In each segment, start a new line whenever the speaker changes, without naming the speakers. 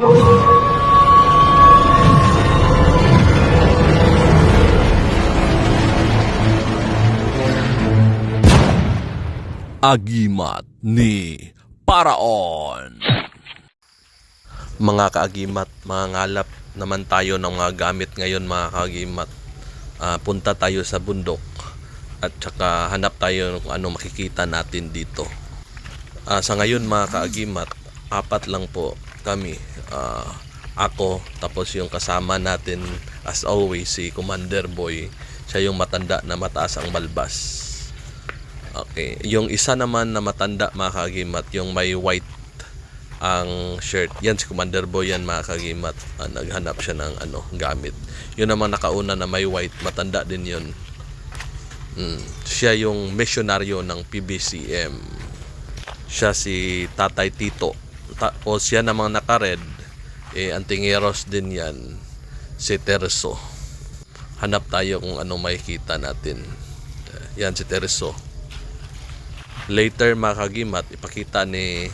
Agimat ni Paraon. Mga kaagimat, mga ngalap naman tayo ng mga gamit ngayon mga kaagimat. Ah, punta tayo sa bundok at saka hanap tayo kung ano makikita natin dito. Ah, sa ngayon mga kaagimat, apat lang po kami. Ah, ako, tapos yung kasama natin as always si Commander Boy. Siya yung matanda na mataas ang balbas. Okay. Yung isa naman na matanda mga kagimat, yung may white ang shirt. Yan si Commander Boy yan mga kagimat. Ah, naghanap siya ng ano, gamit. Yun naman nakauna na may white, matanda din yun. Mm. Siya yung misyonaryo ng PBCM. Siya si Tatay Tito. Tapos siya namang naka-red, eh, antingeros din yan, si Terso. Hanap tayo kung ano makikita natin. Yan si Terso later mga kagimat ipakita ni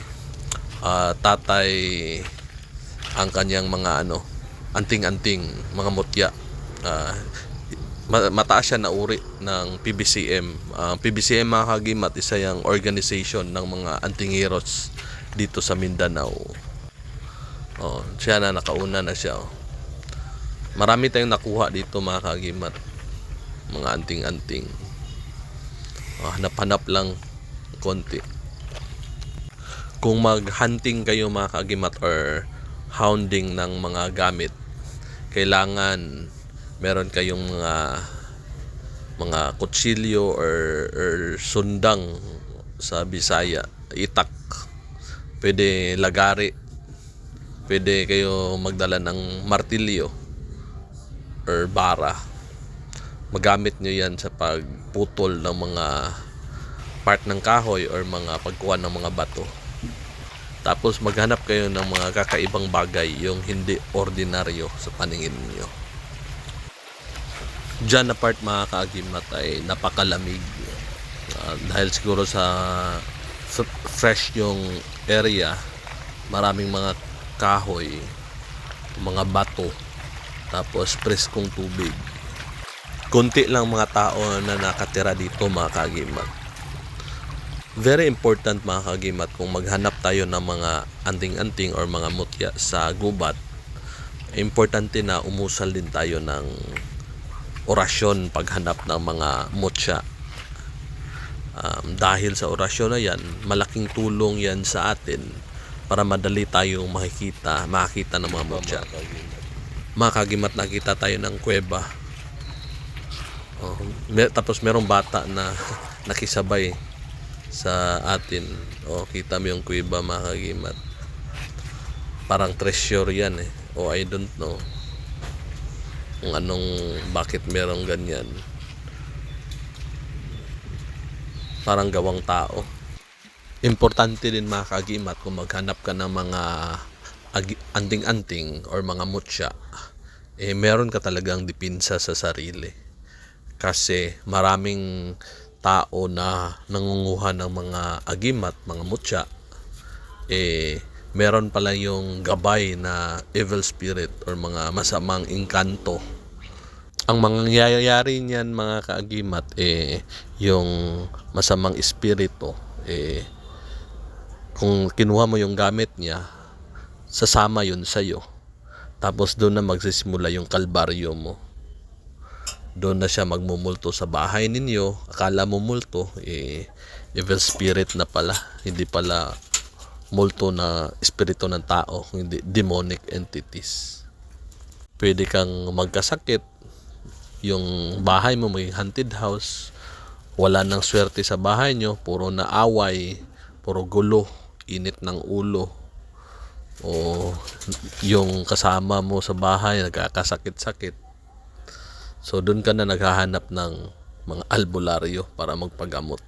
ah, tatay ang kanyang mga ano anting-anting mga mutya ma- mataas siya na uri ng PBCM ang PBCM mga kagimat isa yung organization ng mga antingiros dito sa Mindanao oh, siya na nakauna na siya oh. marami tayong nakuha dito mga kagimat mga anting-anting oh, hanap-hanap lang konti. Kung mag-hunting kayo mga kagimat or hounding ng mga gamit, kailangan meron kayong mga mga kutsilyo or, or sundang sa Bisaya, itak. Pwede lagari. Pwede kayo magdala ng martilyo or bara. Magamit nyo yan sa pagputol ng mga part ng kahoy or mga pagkuha ng mga bato. Tapos maghanap kayo ng mga kakaibang bagay yung hindi ordinaryo sa paningin niyo. Diyan na part mga kaagimat ay napakalamig. Ah, dahil siguro sa fresh yung area, maraming mga kahoy, mga bato, tapos preskong tubig. Kunti lang mga tao na nakatira dito mga kaagimat very important mga kagimat kung maghanap tayo ng mga anting-anting or mga mutya sa gubat importante na umusal din tayo ng orasyon paghanap ng mga mutya um, dahil sa orasyon na yan malaking tulong yan sa atin para madali tayong makikita makakita ng mga mutya mga kagimat nakita tayo ng kuweba oh, may, tapos merong bata na nakisabay sa atin. O, kita mo yung kuiba mga kagimat. Parang treasure yan eh. O, I don't know. Kung anong, bakit merong ganyan. Parang gawang tao. Importante din mga kagimat kung maghanap ka ng mga anting-anting or mga mutya. Eh, meron ka talagang dipinsa sa sarili. Kasi maraming tao na nangunguha ng mga agimat, mga mutya, eh, meron pala yung gabay na evil spirit or mga masamang engkanto. Ang mangyayari niyan mga kaagimat, eh, yung masamang espiritu, eh, kung kinuha mo yung gamit niya, sasama yun sa'yo. Tapos doon na magsisimula yung kalbaryo mo. Doon na siya magmumulto sa bahay ninyo. Akala mo multo eh evil spirit na pala. Hindi pala multo na espiritu ng tao hindi demonic entities. Pwede kang magkasakit yung bahay mo may haunted house. Wala nang swerte sa bahay nyo. Puro na away puro gulo. Init ng ulo. O yung kasama mo sa bahay nagkakasakit-sakit. So doon ka na naghahanap ng mga albularyo para magpagamot.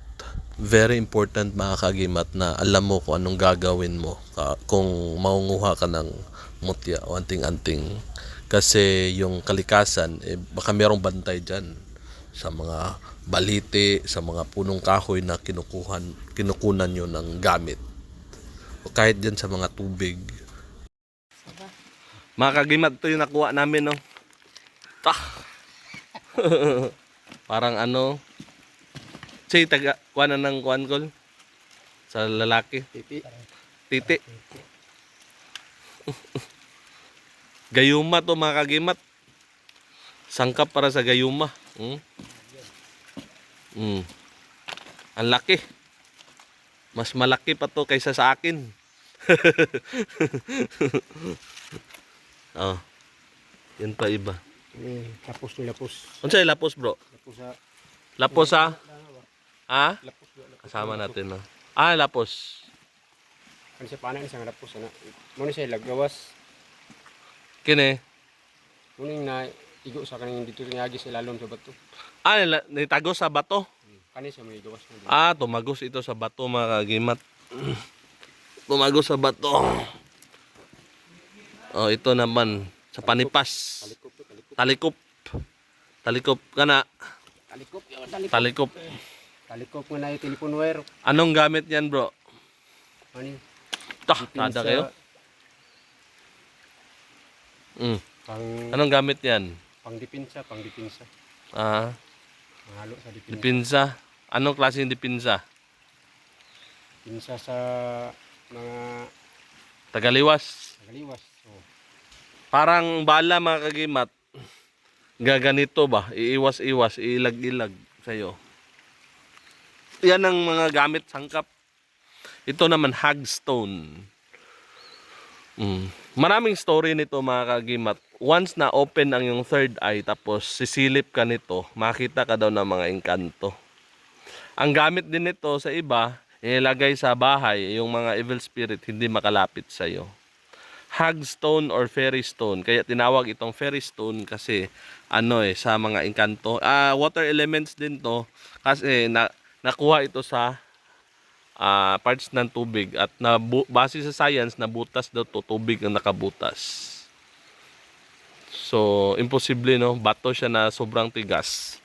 Very important mga kagimat na alam mo kung anong gagawin mo kung maunguha ka ng mutya o anting-anting. Kasi yung kalikasan, eh, baka merong bantay dyan sa mga balite, sa mga punong kahoy na kinukuhan, kinukunan nyo ng gamit. O kahit dyan sa mga tubig. Mga kagimat, ito yung nakuha namin, no? Ta! Parang ano, say, taga, kuha na ng kuhan kol? Sa lalaki.
Titi.
Titi. gayuma to mga kagimat. Sangkap para sa gayuma. Hmm? Hmm. Ang laki. Mas malaki pa to kaysa sa akin. oh. Yan pa iba.
Eh, lapos ni lapos.
Unsay lapos, bro?
Lapos sa...
Lapos ha? Ha?
Lapos. lapos.
Kasama natin, no? Ah, lapos.
Ano siya paano isang lapos ana. Muna siya lagawas.
Kini.
Muning na igo sa kaning dito ngagi sa lalom sa bato.
Ah, nila- nitago sa bato.
Kani siya may gawas.
Ah, tumagos ito sa bato mga kagimat. tumagos sa bato. Oh, ito naman sa panipas.
Talikop talikop.
Talikop. Talikop ka na.
Talikop, talikop.
Talikop.
Talikop nga na yung telephone wire.
Anong gamit yan, bro?
Ano?
Tah, tada kayo. Mm.
Pang
Anong gamit yan?
pang dipinsa, pang dipinsa.
Ah,
Mahalo sa dipinsa.
dipinsa. Anong klaseng dipinsa?
Dipinsa sa mga
Tagaliwas.
nagaliwas. So,
Parang bala mga kagimat. Gaganito ba? Iiwas-iwas, iilag-ilag sa'yo. Yan ang mga gamit sangkap. Ito naman hagstone. Mm. Maraming story nito mga kagimat. Once na open ang yung third eye tapos sisilip ka nito, makita ka daw ng mga engkanto. Ang gamit din nito sa iba, ilagay sa bahay, yung mga evil spirit hindi makalapit sa iyo hagstone or fairy stone. Kaya tinawag itong fairy stone kasi ano eh sa mga engkanto. Ah, water elements din to kasi na, nakuha ito sa ah, parts ng tubig at na base sa science na butas daw to tubig ang nakabutas. So, imposible no, bato siya na sobrang tigas.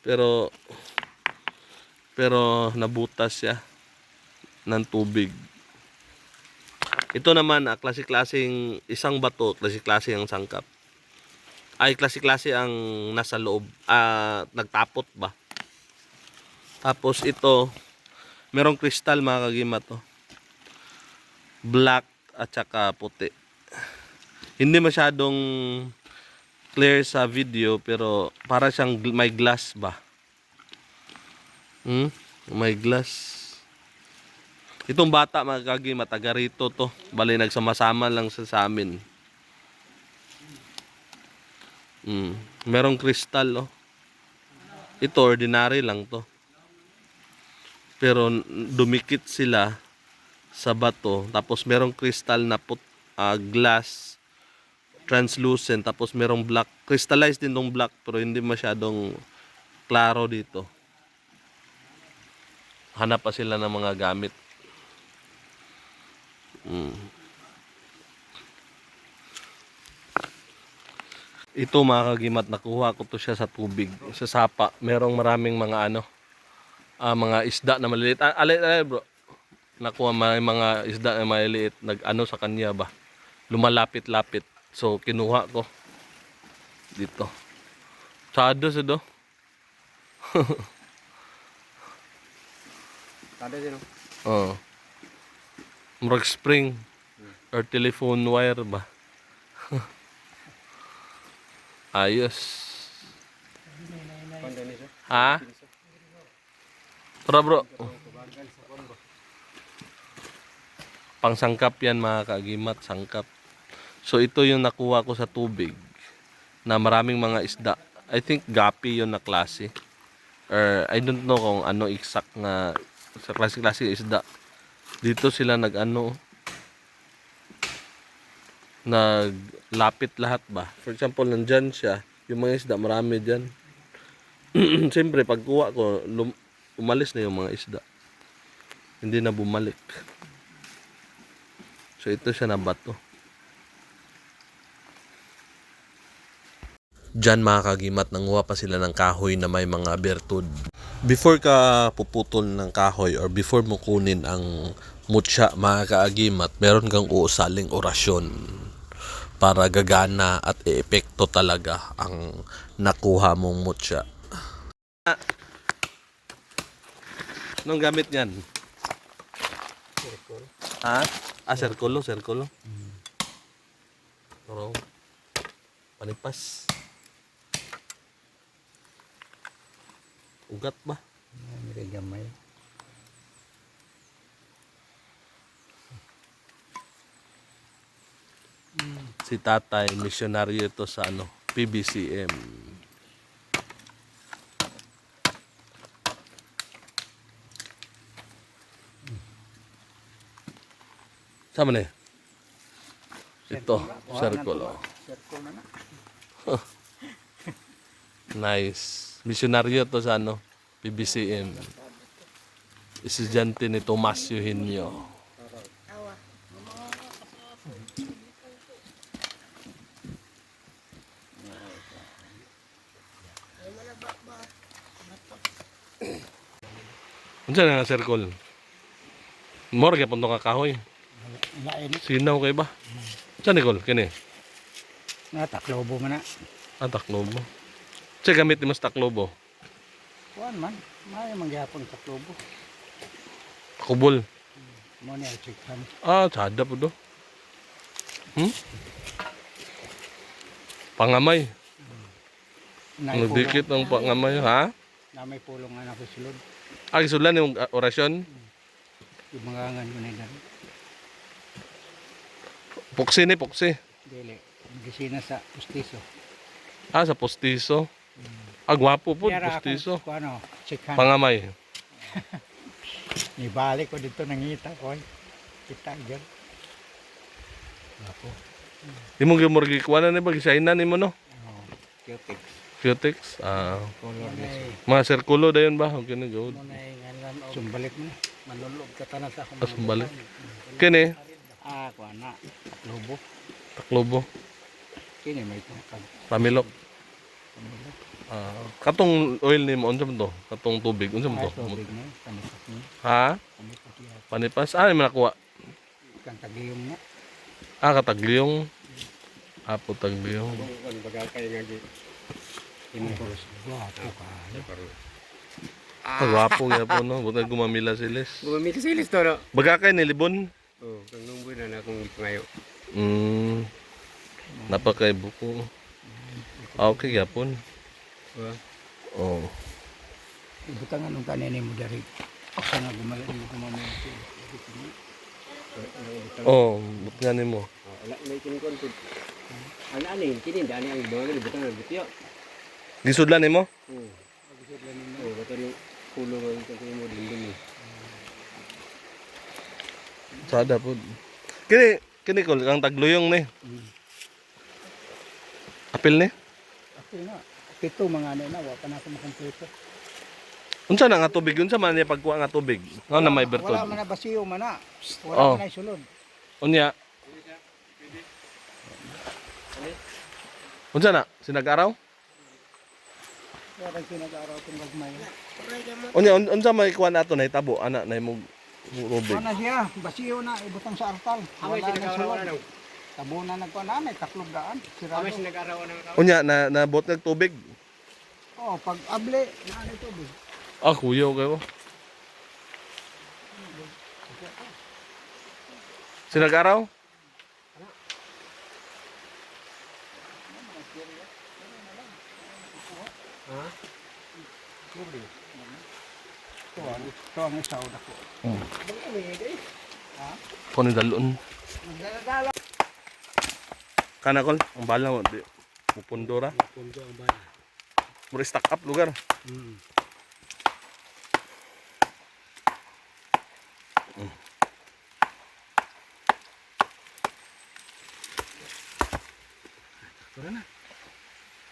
Pero pero nabutas siya ng tubig. Ito naman, ah, klase-klaseng isang bato, klase-klase ang sangkap. Ay, klase-klase ang nasa loob. Ah, nagtapot ba? Tapos ito, merong kristal mga kagimat to. Black at saka puti. Hindi masyadong clear sa video pero para siyang may glass ba? Hmm? May glass. Itong bata mga kagi mataga rito to. Bali nagsama-sama lang sa, sa amin. Mm. Merong kristal oh. Ito ordinary lang to. Pero dumikit sila sa bato tapos merong kristal na put ah, glass translucent tapos merong black crystallized din tong black pero hindi masyadong klaro dito. Hanap pa sila ng mga gamit. Mm. Ito mga kagimat, nakuha ko to siya sa tubig, sa sapa. Merong maraming mga ano, ah, mga isda na maliliit. Ah, alay, alay bro. Nakuha may mga isda na maliliit, nag-ano sa kanya ba. Lumalapit-lapit. So kinuha ko dito. Tsado sa do.
tada din.
Oo.
oh.
Murag spring or telephone wire ba? Ayos. Ha? Tara bro. Pangsangkap yan mga kagimat, sangkap. So ito yung nakuha ko sa tubig na maraming mga isda. I think gapi yun na klase. Or I don't know kung ano exact na sa klase-klase isda. Dito sila nag-ano naglapit lahat ba. For example, nandyan siya. Yung mga isda, marami dyan. Siyempre, pagkuha ko, lum- umalis na yung mga isda. Hindi na bumalik. So ito siya na bato. Diyan mga kagimat, nanguha pa sila ng kahoy na may mga bertud. Before ka puputol ng kahoy or before mo kunin ang mutya mga kaagimat, meron kang uusaling orasyon. para gagana at epekto talaga ang nakuha mong mutya. Anong gamit niyan?
Circle.
Ha? Ah, sirkulo, sirkulo. Pero, panipas. Ugat ba?
May gamay.
Si tatay, misyonaryo ito sa ano, PBCM. Sama ni? Ito, circle. oh.
Circle na na.
Nice. Misyonaryo to sa ano, PBCM. Estudyante ni Tomas Eugenio. Unsa na nga circle? More kay punto ka kahoy.
Lain.
Sinaw kay ba? Sa Nicole, kini.
Na taklobo man na.
Ah, taklobo. Sa gamit ni mas taklobo.
Kuan man. May mangyapon taklobo.
Kubol.
Mo ni chikhan.
Ah, tsada po do. Hmm? Pangamay.
Na
Nagdikit ng pangamay, ha?
Na may pulong nga na ko sulod.
Ah, isulan yung ah, orasyon.
Yung mga ngan mo na.
Puksi ni, puksi.
Dili. Gisina sa pustiso.
Ah, sa postiso. Ah, gwapo po, postiso.
Ko ano, chikhan.
Pangamay.
Nibalik ko dito nangita ko. Kita gyud. Ako.
Di mo gimurgi kuha na ni ba? Gisainan ni mo, no?
Oh, cutics.
Cutix. Ah, mga sirkulo dayon ba? Okay na, good.
Sumbalik mo. Manulog ka tanan sa akong
Ah, sumbalik. Kini,
Ah, kuan na. Taklobo.
taklobo.
Kini may tungkag.
Pamilok. Ah, katong oil ni mo, unsa man to? Katong tubig, unsa man
Ay,
to?
tubig na. Panipas niya.
Ha?
Panipas.
Ah, may nakuha.
Kang tagliyong na.
Ah, katagliyong. Apo tagliyong.
Kung baga kayo nga gi. Inuhos.
Guwapo ka.
Ah, gwapo nga po, no? Buta gumamila silis.
Gumamit sa ilis to no.
Baga kay nilibon.
Oh, kung nungboy na na akong pangayo.
Mm. Napakay buko. Ah, okay, yapon.
Oh.
Oh.
Ibutang anong kanini mo dari. Ako nga gumala mo gumamit.
Oh, but nga nimo.
Oh, ala may kinikon ko. Ano ani, kini dani ang mga gali butang ang bitiyo.
Gisudlan nimo?
Oh. Oh, bato ni kulo ng kanto mo dinding ni.
Sada po. Kini, kini ko, kang tagluyong ni. Apil ni?
Ako na. Pito mga ano na. Wala na ako makumpleto.
Unsa na nga tubig? Unsa man niya pagkuha nga tubig? Nga na may bertod.
Wala man na basiyo man na. Wala
Oh.
man na isulod.
Unya. Unsa na? Sinag-araw?
Wala kang pinag-araw itong gagmay.
Unya, un unsa may kuha nato na itabo? Ana, na imong tubig.
Ano siya? Basiyo na. Ibutang sa artal.
Amay
Wala na isulod.
na.
Nagkuhan na. Taklog daan. Sirado.
Amay sinag-araw na.
Unya, na, nabot ng tubig.
Oh, pag able. Na ito? boy?
Ah, kuyaw kayo. Sinag-araw?
Ha?
Ito ang, ito ang isaw na ko.
Kung ni dalon.
Nagdadala.
Kana kol, ang bala mo. Di, pupundora.
Pundo ang bayan.
Mura stack up lugar.
Hmm.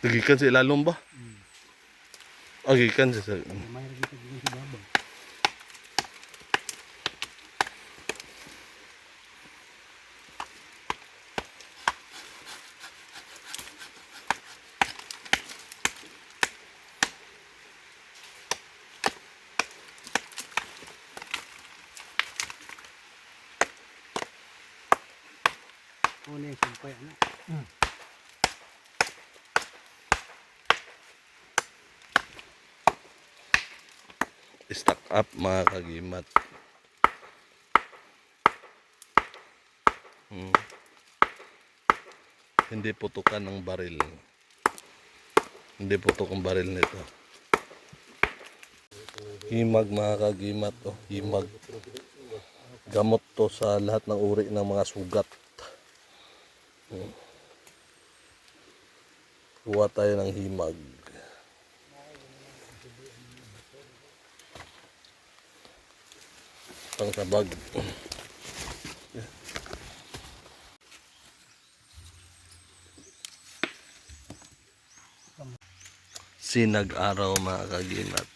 Nagikan sa ilalom ba? Oh, gikan sa sa...
Yung sampay, ano?
Stack up mga kagimat. Hmm. Hindi putukan ng baril. Hindi putok ang baril nito. Himag mga kagimat. Oh, himag. Gamot to sa lahat ng uri ng mga sugat. Hmm. Kuha tayo ng himag. Pang sabag. Sinag araw mga kaginat.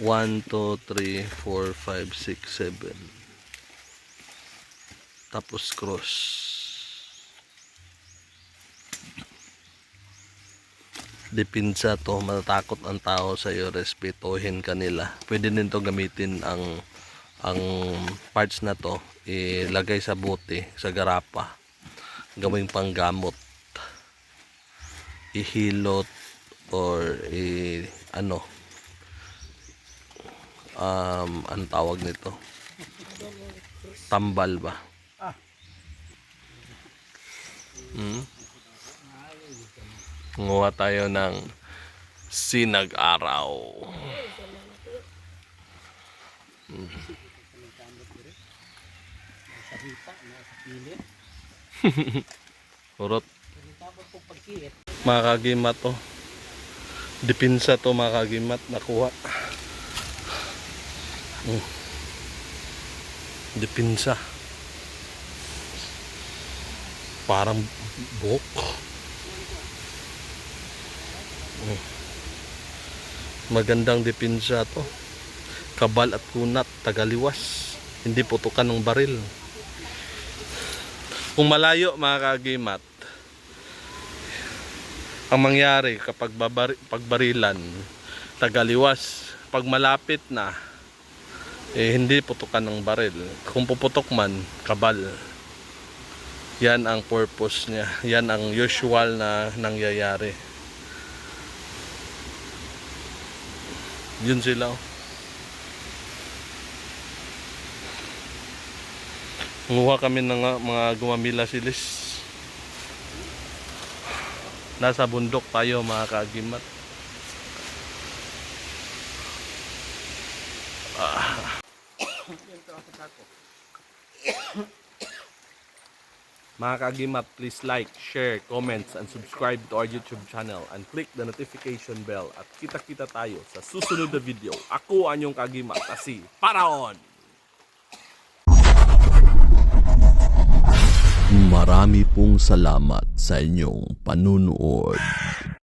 1, 2, 3, 4, 5, 6, 7. Tapos cross. Dipinsa to, matatakot ang tao sa iyo, respetuhin kanila. Pwede din to gamitin ang ang parts na to ilagay sa bote, sa garapa. Gawing panggamot. Ihilot or i ano um ang tawag nito tambal ba hmm? Nguha tayo ng sinag araw. Urot. Mga kagimat to. Dipinsa to mga. Nakuha. Mm. Dipinsa. Parang buhok. Mm. Magandang dipinsa to. Kabal at kunat, tagaliwas. Hindi putukan ng baril. Kung malayo mga kagimat, ang mangyari kapag babari, pagbarilan, tagaliwas. Pag malapit na, eh, hindi putukan ng baril. Kung puputok man, kabal. Yan ang purpose niya. Yan ang usual na nangyayari. Yun sila. oh. Nguha kami ng mga gumamila silis. Nasa bundok tayo mga kagimat. Mga kagimat, please like, share, comments, and subscribe to our YouTube channel and click the notification bell at kita-kita tayo sa susunod na video. Ako ang inyong kagimat, kasi Paraon!
Marami pong salamat sa inyong panunood.